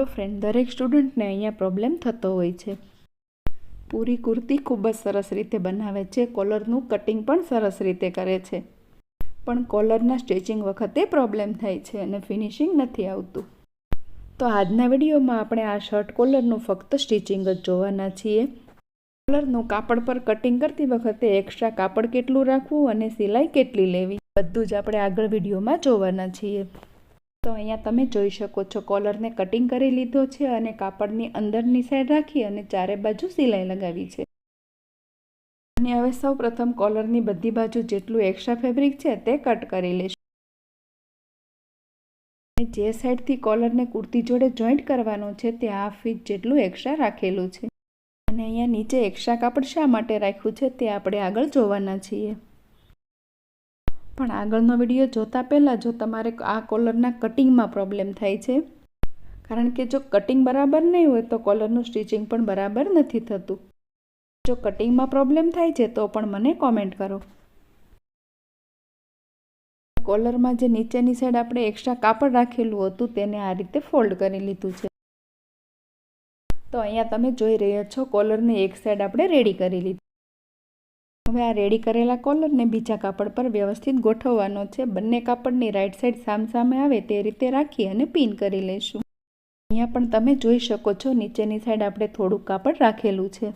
Hello friend દરેક સ્ટુડન્ટને અહીંયા પ્રોબ્લેમ થતો હોય છે. પૂરી કુર્તી ખૂબ જ સરસ રીતે બનાવે છે કોલરનું કટિંગ પણ સરસ રીતે કરે છે. પણ કોલરના સ્ટિચિંગ વખતે પ્રોબ્લેમ થાય છે અને ફિનિશિંગ નથી આવતું. તો આજના વિડીયોમાં આપણે આ શર્ટ કોલરનું ફક્ત સ્ટિચિંગ જ જોવાના છીએ. કોલરનું કાપડ પર કટિંગ કરતી વખતે એક્સ્ટ્રા કાપડ કેટલું રાખવું અને સિલાઈ કેટલી લેવી, બધું જ આપણે આગળ વિડીયોમાં જોવાના છીએ. તો અહીંયા તમે જોઈ શકો છો, કોલરને કટિંગ કરી લીધો છે અને કાપડની અંદરની સાઈડ રાખી અને ચારે બાજુ સિલાઈ લગાવી છે. અને હવે સૌ પ્રથમ કોલરની બધી બાજુ જેટલું એક્સ્ટ્રા ફેબ્રિક છે તે કટ કરી લેશું. જે સાઈડથી કોલરને કુર્તી જોડે જોઈન્ટ કરવાનો છે તે હાફ ફીટ જેટલું એક્સ્ટ્રા રાખેલું છે. અને અહીંયા નીચે એક્સ્ટ્રા કાપડ શા માટે રાખ્યું છે તે આપણે આગળ જોવાના છીએ. પણ આગળનો વીડિયો જોતા પહેલાં જો તમારે આ કોલરના કટિંગમાં પ્રોબ્લેમ થાય છે. કારણ કે જો કટિંગ બરાબર નહીં હોય તો કોલરનું સ્ટિચિંગ પણ બરાબર નથી થતું. જો કટિંગમાં પ્રોબ્લેમ થાય છે તો પણ મને કોમેન્ટ કરો. કોલરમાં જે નીચેની સાઈડ આપણે એક્સ્ટ્રા કાપડ રાખેલું હતું તેને આ રીતે ફોલ્ડ કરી લીધું છે. તો અહીંયા તમે જોઈ રહ્યા છો કોલરની એક સાઈડ આપણે રેડી કરી લીધી. હવે આ રેડી કરેલા કોલરને બીજા કાપડ પર વ્યવસ્થિત ગોઠવવાનો છે. બંને કાપડની રાઈટ સાઈડ સામસામે આવે તે રીતે રાખી અને પિન કરી લઈશું. અહીંયા પણ તમે જોઈ શકો છો, નીચેની સાઈડ આપણે થોડુંક કાપડ રાખેલું છે.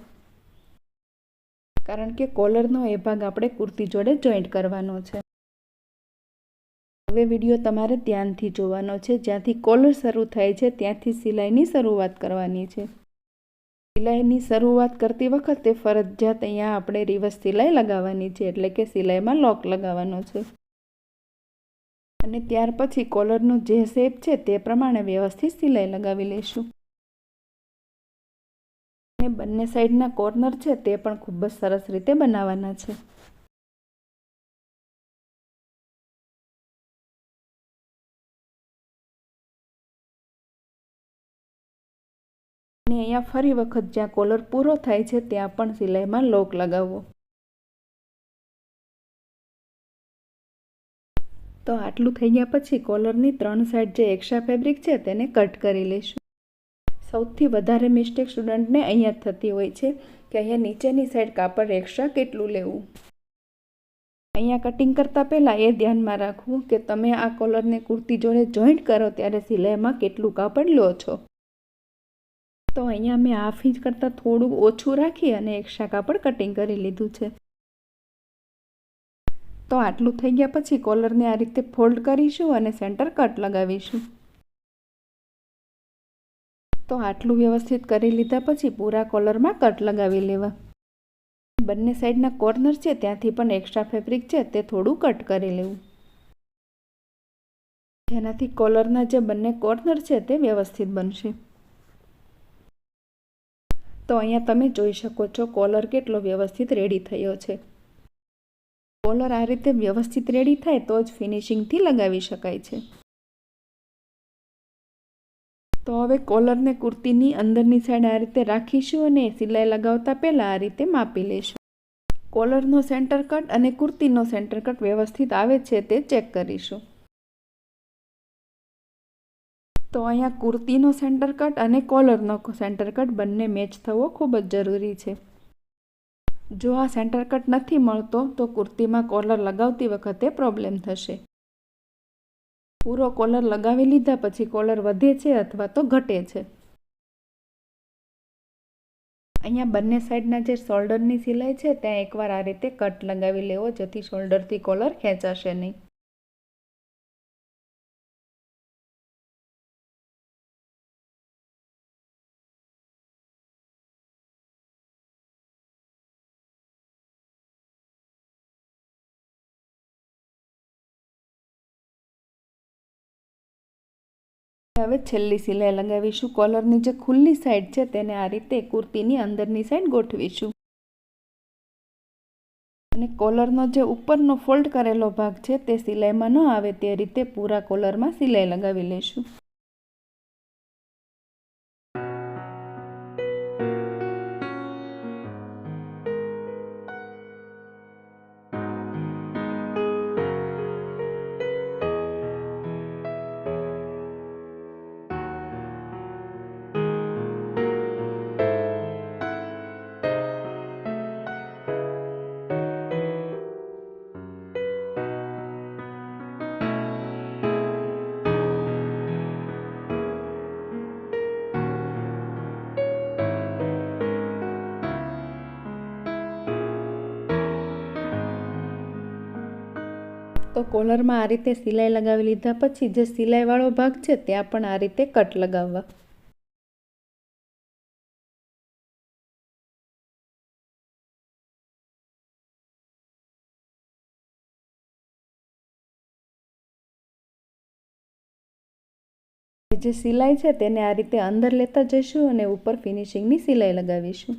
કારણ કે કોલરનો એ ભાગ આપણે કુર્તી જોડે જોઈન્ટ કરવાનો છે. હવે વીડિયો તમારે ધ્યાનથી જોવાનો છે. જ્યાંથી કોલર શરૂ થાય છે, ત્યાંથી સિલાઈની શરૂઆત કરવાની છે. સિલાઈની શરૂઆત કરતી વખતે ફરજિયાત અહીંયા આપણે રિવર્સ સિલાઈ લગાવવાની છે, એટલે કે સિલાઈમાં લોક લગાવવાનો છે. અને ત્યાર પછી કોલરનો જે શેપ છે તે પ્રમાણે વ્યવસ્થિત સિલાઈ લગાવી લઈશું. અને બંને સાઈડના કોર્નર છે તે પણ ખૂબ જ સરસ રીતે બનાવવાના છે. અને અહીંયા ફરી વખત જ્યાં કોલર પૂરો થાય છે, ત્યાં પણ સિલાઈમાં લોક લગાવવો. તો આટલું થઈ ગયા પછી કોલરની ત્રણ સાઈડ જે એક્સ્ટ્રા ફેબ્રિક છે, તેને કટ કરી લઈશું. સૌથી વધારે મિસ્ટેક સ્ટુડન્ટને અહીંયા થતી હોય છે કે અહીંયા નીચેની સાઈડ કાપડ એક્સ્ટ્રા કેટલું લેવું. અહીંયા કટિંગ કરતાં પહેલાં એ ધ્યાનમાં રાખવું કે તમે આ કોલરને કુર્તી જોડે જોઈન્ટ કરો, ત્યારે સિલાઈમાં કેટલું કાપડ લો છો. તો અહીંયા મેં હાફ ઇંચ કરતાં થોડું ઓછું રાખી અને એક્સ્ટ્રા કાપડ કટિંગ કરી લીધું છે. તો આટલું થઈ ગયા પછી કોલરને આ રીતે ફોલ્ડ કરીશું અને સેન્ટર કટ લગાવીશું. તો આટલું વ્યવસ્થિત કરી લીધા પછી પૂરા કોલરમાં કટ લગાવી લેવા. બંને સાઈડના કોર્નર છે, ત્યાંથી પણ એક્સ્ટ્રા ફેબ્રિક છે, તે થોડું કટ કરી લેવું. જેનાથી કોલરના જે બંને કોર્નર છે, તે વ્યવસ્થિત બનશે. તો અહીંયા તમે જોઈ શકો છો કોલર કેટલો વ્યવસ્થિત રેડી થયો છે. કોલર આ રીતે વ્યવસ્થિત રેડી થાય તો જ ફિનિશિંગથી લગાવી શકાય છે. તો હવે કોલરને કુર્તીની અંદરની સાઈડ આ રીતે રાખીશું અને સિલાઈ લગાવતા પહેલાં આ રીતે માપી લઈશું. કોલરનો સેન્ટર કટ અને કુર્તીનો સેન્ટર કટ વ્યવસ્થિત આવે છે તે ચેક કરીશું. તો અહીંયા કુર્તીનો સેન્ટર કટ અને કોલરનો સેન્ટર કટ બંને મેચ થવો ખૂબ જ જરૂરી છે. જો આ સેન્ટર કટ નથી મળતો, તો કુર્તીમાં કોલર લગાવતી વખતે પ્રોબ્લેમ થશે. પૂરો કોલર લગાવી લીધા પછી કોલર વધે છે અથવા તો ઘટે છે. અહીંયા બંને સાઈડના જે શોલ્ડરની સિલાઈ છે, ત્યાં એકવાર આ રીતે કટ લગાવી લેવો, જેથી શોલ્ડરથી કોલર ખેંચાશે નહીં. હવે છેલ્લી સિલાઈ લગાવીશું. કોલરની જે ખુલ્લી સાઈડ છે તેને આ રીતે કુર્તીની અંદરની સાઈડ ગોઠવીશું. અને કોલરનો જે ઉપરનો ફોલ્ડ કરેલો ભાગ છે તે સિલાઈમાં ન આવે તે રીતે પૂરા કોલરમાં સિલાઈ લગાવી લઈશું. તો કોલરમાં આ રીતે સિલાઈ લગાવી લીધા પછી જે સિલાઈવાળો ભાગ છે ત્યાં પણ આ રીતે કટ લગાવવા. જે સિલાઈ છે તેને આ રીતે અંદર લેતા જઈશું અને ઉપર ફિનિશિંગની સિલાઈ લગાવીશું.